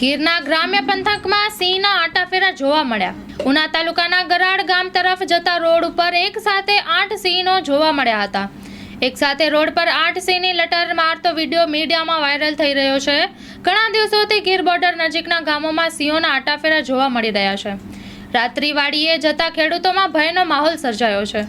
ગીરના ગ્રામ્ય પંથકમાં સિંહના આટાફેરા જોવા મળ્યા. ઉના તાલુકાના ગરાડ ગામ તરફ જતા રોડ ઉપર એક સાથે આઠ સિંહનો જોવા મળ્યા હતા. એક સાથે રોડ પર આઠ સિંહની લટર મારતો વીડિયો મીડિયામાં વાયરલ થઈ રહ્યો છે. ઘણા દિવસોથી ગીર બોર્ડર નજીકના ગામોમાં સિંહોના આટાફેરા જોવા મળી રહ્યા છે. રાત્રિવાડીએ જતા ખેડૂતોમાં ભયનો માહોલ સર્જાયો છે.